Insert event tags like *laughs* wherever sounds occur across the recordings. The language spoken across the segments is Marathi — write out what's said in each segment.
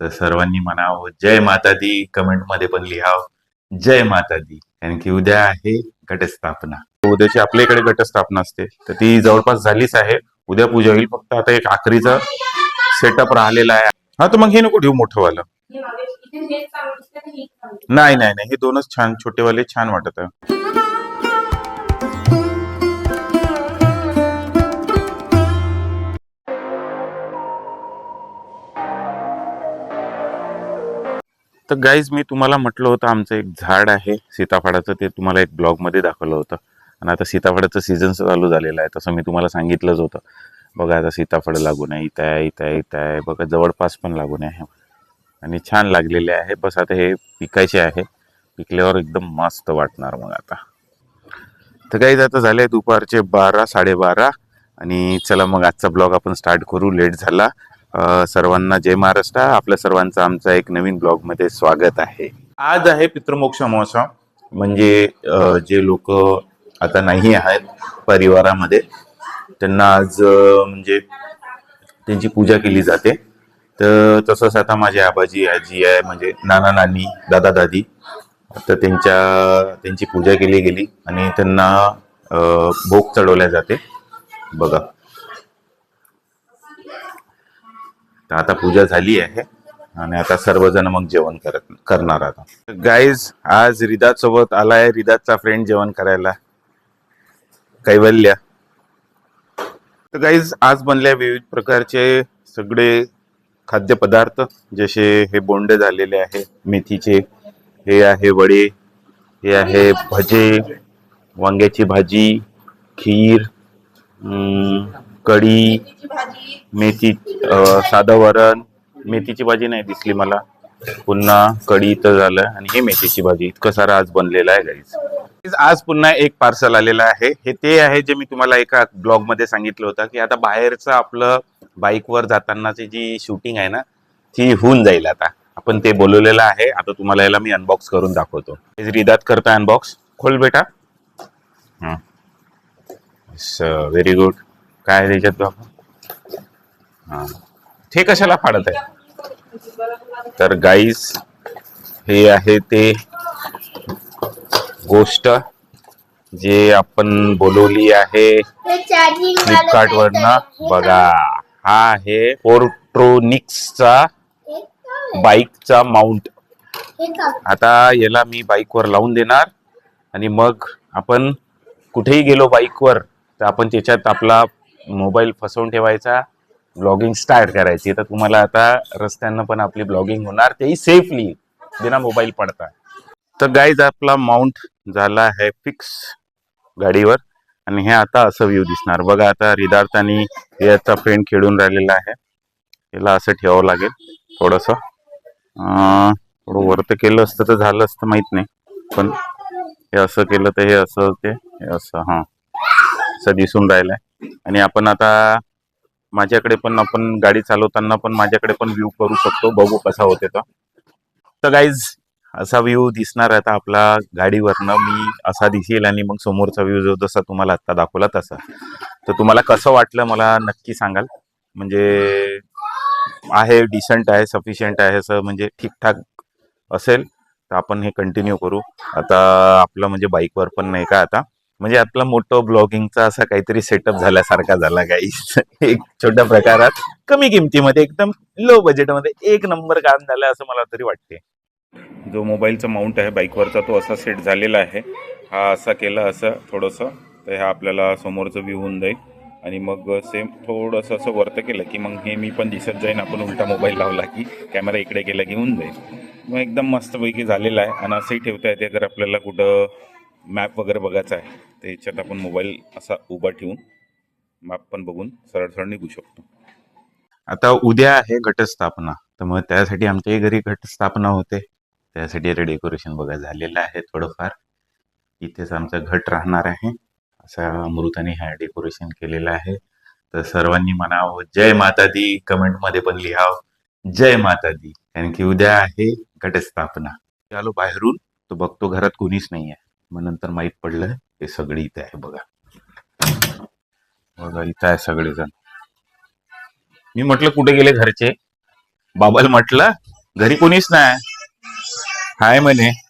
तर सर्वांनी म्हणावं जय माता दी कमेंटमध्ये पण लिहावं जय माता दी कारण की उद्या आहे घटस्थापना. उद्याची आपल्या इकडे घटस्थापना असते. तर ती जवळपास झालीच आहे. उद्या पूजा होईल. फक्त आता एक आखरीचा सेटअप राहिलेला आहे. हा तर मग हे नको ठेवू मोठं वालं हे मागे इथे हेच चांगलं दिसतं का हेच चांगलं दिसतं? नाही नाही नाही हे दोनच छान छोटेवाले छान वाटत. आहे तर गाईज मी तुम्हाला म्हटलं होतं आमचं एक झाड आहे सीताफळाचं. ते तुम्हाला एक ब्लॉगमध्ये दाखवलं होतं. आणि आता सीताफळाचं सीझन चालू झालेलं आहे तसं मी तुम्हाला सांगितलंच होतं. बघा आता सीताफळ लागून आहे इथं आहे इथं आहे इथं आहे. बघा जवळपास पण लागून आहे आणि छान लागलेले आहे. बस आता हे पिकायचे आहे. पिकल्यावर एकदम मस्त वाटणार मग आता. तर काही आता झाले दुपारचे बारा साडेबारा. आणि चला मग आजचा ब्लॉग आपण स्टार्ट करू. लेट झाला. सर्वांना जय महाराष्ट्र. आपल्या सर्वांचं आमचा एक नवीन ब्लॉगमध्ये स्वागत आहे. आज आहे पितृमोक्ष महोत्सव. म्हणजे जे लोक आता नाही आहेत परिवारामध्ये त्यांना आज म्हणजे त्यांची पूजा केली जाते. तर तसंच आता माझे आबाजी आजी आहे म्हणजे नाना नानी दादा दादी. तर त्यांच्या त्यांची पूजा केली गेली आणि त्यांना भोग चढवल्या जाते. बघा. तर आता पूजा झाली आहे आणि आता सर्वजण मग जेवण करत करणार आता. गाईज आज रिदात सोबत आलाय. रिदातचा फ्रेंड जेवण करायला. कैवल्य. तर गाईज आज बनल्या विविध प्रकारचे सगळे खाद्यपदार्थ जसे हे बोंडे झालेले आहे मेथीचे हे आहे वडे हे आहे भजे वांग्याची भाजी खीर कढी मेथी साधं वरण. मेथीची भाजी नाही दिसली मला. पुन्हा कढी तर झालं आणि हे मेथीची भाजी. इतकं सारं आज बनलेलं आहे गाईज आज पुन्हा एक पार्सल आलेलं आहे. हे ते आहे जे मी तुम्हाला एका ब्लॉगमध्ये सांगितलं होतं की आता बाहेरचं आपलं बाईकवर जातानाची जी शूटिंग आहे ना ती होऊन जाईल आता. आपण ते बोलवलेलं आहे. आता तुम्हाला याला मी अनबॉक्स करून दाखवतो. रिदात करता अनबॉक्स खोल बेटा. व्हेरी गुड काय त्याच्यात बाबा? हा. ते कशाला फाडत आहे? तर गाईस हे आहे ते गोष्ट जे आपण बोलवली आहे फ्लिपकार्ट वरनं. बघा हा आहे पोर्ट्रोनिक्सचा बाईकचा माउंट आता याला मी बाईकवर लावून देणार आणि मग आपण कुठेही गेलो बाईकवर तर आपण त्याच्यात आपला मोबाईल फसवून ठेवायचा ब्लॉगिंग स्टार्ट करायची. तर तुम्हाला आता रस्त्यानं पण आपली ब्लॉगिंग होणार तेही सेफली बिना मोबाईल पडता. तर गाईज आपला माउंट झाला आहे फिक्स गाडीवर. आणि हे आता असं व्ह्यू दिसणार. बघा आता रिदार्थानी याचा फ्रेंड खेळून राहिलेला आहे. याला असं ठेवावं लागेल थोडंसं. थोडं वरत केलं असतं तर झालं असतं माहीत नाही. पण हे असं केलं तर हे असं ते हे असं हां. असं दिसून राहिलंय. आणि आपण आता माझ्याकडे पण आपण गाडी चालवताना पण माझ्याकडे पण व्ह्यू करू शकतो. बघू कसा होते तो. तर गाईज असा व्ह्यू दिसणार आता आपला गाडीवरनं. मी असा दिसेल आणि मग समोरचा व्ह्यू जो जसा तुम्हाला आत्ता दाखवला तसा. तर तुम्हाला कसं वाटलं मला नक्की सांगाल. म्हणजे आहे डिसंट आहे सफिशियंट आहे असं म्हणजे ठीकठाक असेल. तर आपण हे कंटिन्यू करू. आता आपलं म्हणजे बाईकवर पण नाही का आता. म्हणजे आपला मोठं ब्लॉगिंगचा असा काहीतरी सेटअप झाल्यासारखा झाला काही *laughs* एक छोट्या प्रकारात कमी किमतीमध्ये एकदम लो बजेटमध्ये एक नंबर काम झालं असं मला तरी वाटते जो मोबाईलचा माउंट आहे बाईकवरचा तो असा सेट झालेला आहे. हा असा केला असं थोडंसं तर हा आपल्याला समोरचं व्ह्यू होऊन जाईल. आणि मग सेम थोडंसं असं वरतं केलं की मग हे मी पण दिसत जाईन. आपण उलटा मोबाईल लावला की कॅमेरा इकडे केला की होऊन जाईल. मग एकदम मस्तपैकी झालेला आहे. आणि असंही ठेवता येते जर आपल्याला कुठं मॅप वगैरे बघायचा आहे त्याच्यात आपण मोबाईल असा उभा ठेवून मॅप पण बघून सरळ सरळ निघू शकतो. आता उद्या आहे घटस्थापना तर मग त्यासाठी आमच्याही घरी घटस्थापना होते. त्यासाठी आता डेकोरेशन बघा झालेलं आहे थोडंफार. इथेच आमचा घट राहणार आहे. असा अमृताने हा डेकोरेशन केलेलं आहे. तर सर्वांनी म्हणावं जय माता दी कमेंटमध्ये पण लिहावं जय माता दी कारण की उद्या आहे घटस्थापना. आलो बाहेरून तो बघतो घरात कोणीच नाही आहे मग नंतर माहीत पडलं हे सगळे इथे आहे बघा. बघा इथं आहे सगळेजण. मी म्हटलं कुठे गेले घरचे? बाबाला म्हटलं घरी कोणीच नाही. हाय म्हणे.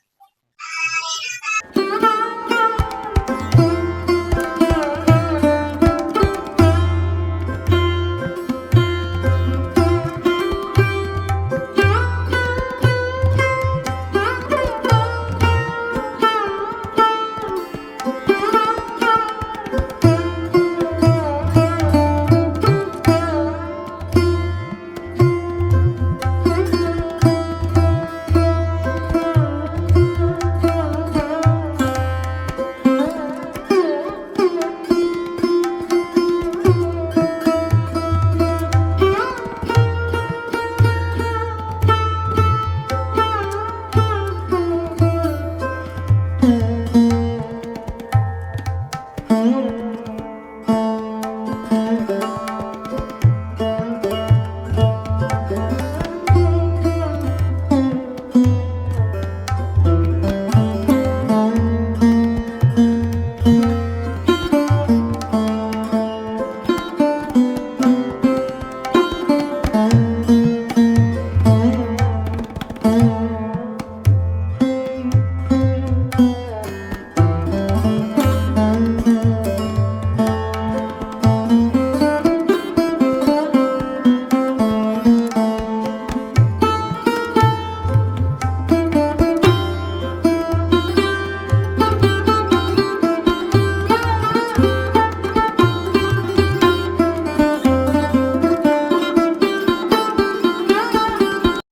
Hum.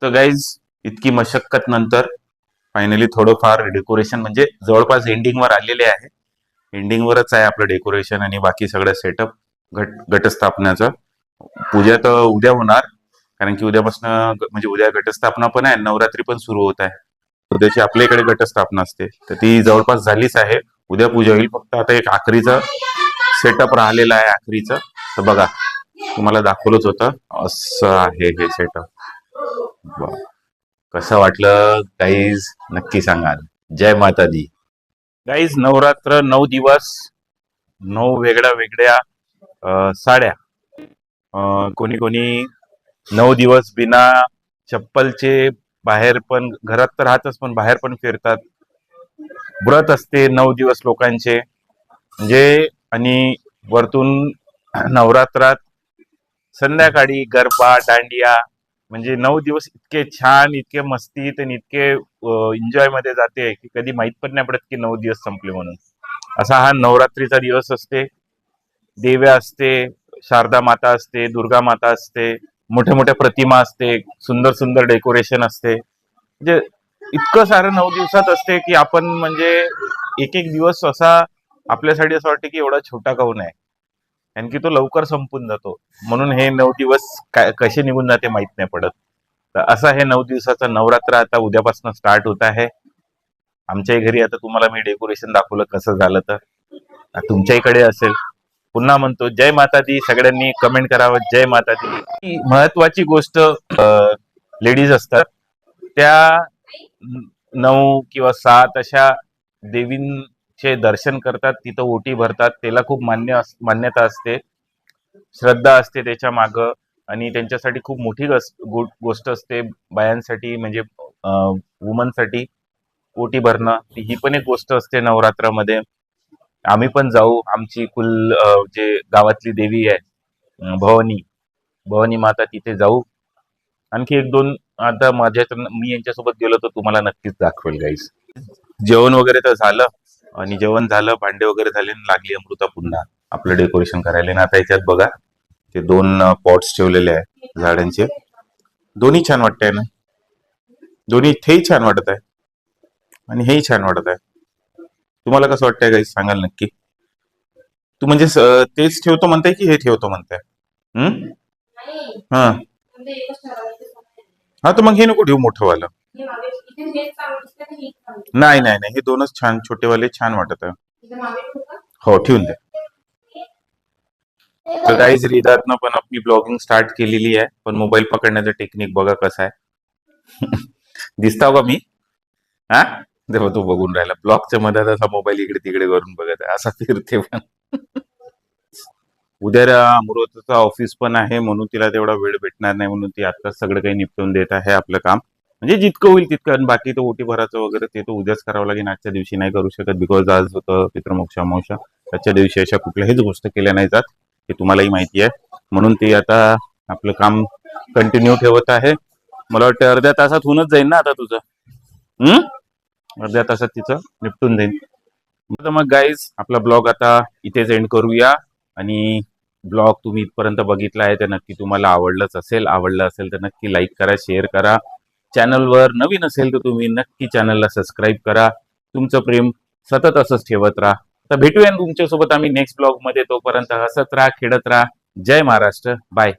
तर गाईज इतकी मशक्कत नंतर फायनली थोडंफार डेकोरेशन म्हणजे जवळपास एंडिंग वर आलेले आहे. एंडिंग वरच आहे आपलं डेकोरेशन आणि बाकी सगळं सेटअप घट घटस्थापनाचं. पूजा तर उद्या होणार कारण की उद्यापासून म्हणजे उद्या घटस्थापना पण आहे नवरात्री पण सुरू होत आहे. उद्याची आपल्या इकडे घटस्थापना असते. तर ती जवळपास झालीच आहे. उद्या पूजा होईल. फक्त आता एक आखरीचं सेटअप राहिलेलं आहे आखरीचं. तर बघा तुम्हाला दाखवलंच होतं असं आहे हे सेटअप कसं वाटलं? गाईज नक्की सांगाल जय माता दी गाईज नवरात्र नऊ दिवस नऊ वेगळ्या वेगळ्या अं, साड्या. अं, कोणी कोणी नऊ दिवस बिना चप्पलचे बाहेर पण घरात तर राहतच पण बाहेर पण फिरतात. व्रत असते नऊ दिवस लोकांचे. म्हणजे आणि वरतून नवरात्रात संध्याकाळी गरबा दांडिया म्हणजे नऊ दिवस इतके छान इतके मस्तीत आणि इतके एन्जॉयमध्ये जाते की कधी माहीत पण नाही पडत की नऊ दिवस संपले म्हणून. असा हा नवरात्रीचा दिवस असते. देव्या असते शारदा माता असते दुर्गा माता असते मोठ्या मोठ्या प्रतिमा असते सुंदर सुंदर डेकोरेशन असते. म्हणजे इतकं सारं नऊ दिवसात असते की आपण म्हणजे एक एक दिवस असा आपल्यासाठी असं वाटतं की एवढा छोटा काऊन आहे. कारण की तो लवकर संपून जातो. म्हणून हे नऊ दिवस काय कसे निघून जाते माहीत नाही पडत. तर असा हे नऊ दिवसाचा नवरात्र आता उद्यापासून स्टार्ट होत आहे. आमच्याही घरी आता तुम्हाला मी डेकोरेशन दाखवलं कसं झालं तर. तुमच्या इकडे असेल. पुन्हा म्हणतो जय माता दी सगळ्यांनी कमेंट करावं. जय माता दी महत्वाची गोष्ट लेडीज असतात. त्या नऊ किंवा सात अशा चे दर्शन करतात तिथं ओटी भरतात. त्याला खूप मान्य मान्यता असते. श्रद्धा असते त्याच्या मागं. आणि त्यांच्यासाठी खूप मोठी गोष्ट असते. बायांसाठी म्हणजे वुमनसाठी ओटी भरणं ही पण एक गोष्ट असते नवरात्रामध्ये. आम्ही पण जाऊ. आमची कुल जे गावातली देवी आहे भवानी भवानी माता तिथे जाऊ. आणखी एक दोन आता माझ्या मी यांच्यासोबत गेलो तर तुम्हाला नक्कीच दाखवेल गाईस जेवण वगैरे तर झालं. आणि जेवण झालं भांडे वगैरे झाले लागली अमृता पुन्हा आपलं डेकोरेशन करायला. आणि आता याच्यात बघा ते दोन पॉट्स ठेवलेले आहे झाडांचे. दोन्ही छान वाटतंय ना? दोन्ही इथेही छान वाटत आहे. आणि हेही छान वाटत आहे. तुम्हाला कसं वाटतंय काही सांगाल नक्की. तू म्हणजे तेच ठेवतो म्हणताय की हे ठेवतो म्हणताय? हम्म हा. म्हणजे ठरवायचं हा तर मग हे नको ठेवू मोठं वालं. दिसतं दिसतं? नाही नाही नाही हे दोनच छान छोटेवाले छान वाटत आहे? हो ठेवून दे. तर काहीच रिदातनं पण आपली ब्लॉगिंग स्टार्ट केलेली आहे पण मोबाईल पकडण्याचं टेक्निक बघा कसं आहे. *laughs* दिसताव का मी? हा? तेव्हा तो बघून राहिला. ब्लॉगच्या मधात असा मोबाईल इकडे तिकडे करून बघत आहे. असा फिरते पण. उद्या अमृताचं ऑफिस पण आहे म्हणून तिला तेवढा वेळ भेटणार नाही म्हणून ती आता सगळं काही निपटून देत आहे आपलं काम. म्हणजे जितकं होईल तितकं. आणि बाकी तो ओटी भराचं वगैरे ते तर उद्याच करावं लागेल. आजच्या दिवशी नाही करू शकत बिकॉज आज होतं पितृमोक्ष अमावस्या. आजच्या दिवशी अशा कुठल्याहीच गोष्ट केल्या नाही जात हे तुम्हालाही माहिती आहे. म्हणून ते आता आपलं काम कंटिन्यू ठेवत आहे. मला वाटतं अर्ध्या तासात होऊनच जाईल ना आता तुझं? हम्म? अर्ध्या तासात तिचं निपटून जाईल. तर मग गाईज आपला ब्लॉग आता इथेच एंड करूया. आणि ब्लॉग तुम्ही इथपर्यंत बघितला आहे तर नक्की तुम्हाला आवडलंच असेल आवडलं असेल तर नक्की लाईक करा शेअर करा. चॅनलवर नवीन असेल तर तुम्ही नक्की चॅनलला सबस्क्राईब करा. तुमचं प्रेम सतत असंच ठेवत राहा. तर भेटूया तुमच्यासोबत आम्ही नेक्स्ट ब्लॉगमध्ये तोपर्यंत हसत राहा खेळत राहा. जय महाराष्ट्र. बाय